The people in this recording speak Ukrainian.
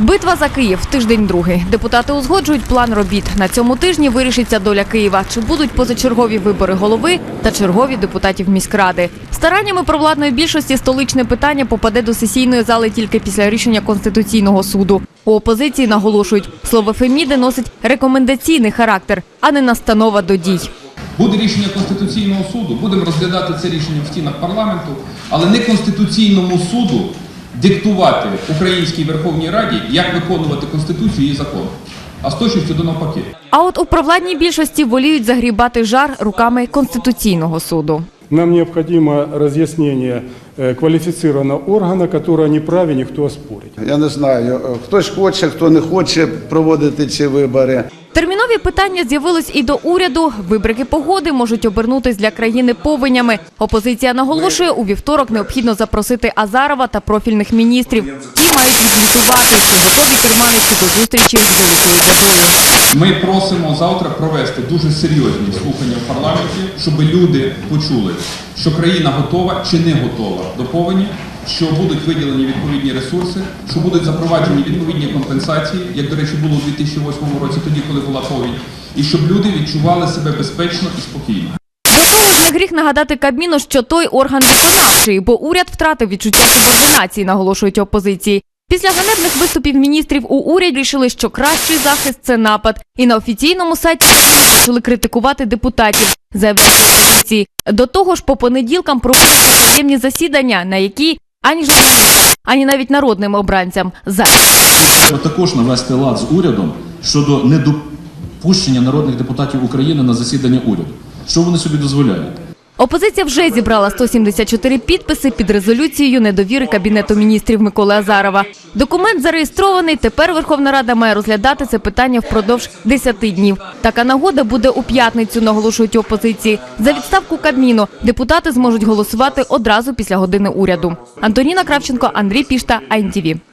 Битва за Київ тиждень другий. Депутати узгоджують план робіт. На цьому тижні вирішиться доля Києва. Чи будуть позачергові вибори голови та чергові депутатів міськради? Стараннями провладної більшості столичне питання попаде до сесійної зали тільки після рішення конституційного суду. У опозиції наголошують, слово Феміди носить рекомендаційний характер, а не настанова до дій. Буде рішення Конституційного суду, будемо розглядати це рішення в стінах парламенту, але не Конституційному суду диктувати Українській Верховній Раді, як виконувати Конституцію і закон, а з точністю до навпаки. А от у провладній більшості воліють загрібати жар руками конституційного суду. Нам необходимо разъяснение э, квалифицированного органа, который не праве никто оспорить. Я не знаю, е, хтось хоче, хто не хоче проводити ці вибори. Термінові питання з'явились і до уряду. Вибрики погоди можуть обернутись для країни повенями. Опозиція наголошує, у вівторок необхідно запросити Азарова та профільних міністрів. Ті мають відзвітувати, чи готові керманичі до зустрічі з великою бядою. Ми просимо завтра провести дуже серйозні слухання в парламенті, щоб люди почули, що країна готова чи не готова до повені, що будуть виділені відповідні ресурси, що будуть запроваджені відповідні компенсації, як, до речі, було у 2008 році, тоді, коли була повінь, і щоб люди відчували себе безпечно і спокійно. Не гріх нагадати Кабміну, що той орган виконавчий, бо уряд втратив відчуття субординації, наголошують опозиції. Після ганебних виступів міністрів у уряді рішили, що кращий захист це напад. І на офіційному сайті почали критикувати депутатів, заявляють. До того ж, по понеділкам проводяться таємні засідання, на які ані журналістам, ані навіть народним обранцям за також навести лад з урядом щодо недопущення народних депутатів України на засідання уряду. Що вони собі дозволяють? Опозиція вже зібрала 174 підписи під резолюцією недовіри Кабінету міністрів Миколи Азарова. Документ зареєстрований. Тепер Верховна Рада має розглядати це питання впродовж 10 днів. Така нагода буде у п'ятницю, наголошують опозиції. За відставку Кабміну депутати зможуть голосувати одразу після години уряду. Антоніна Кравченко, Андрій Пішта, АНТВ.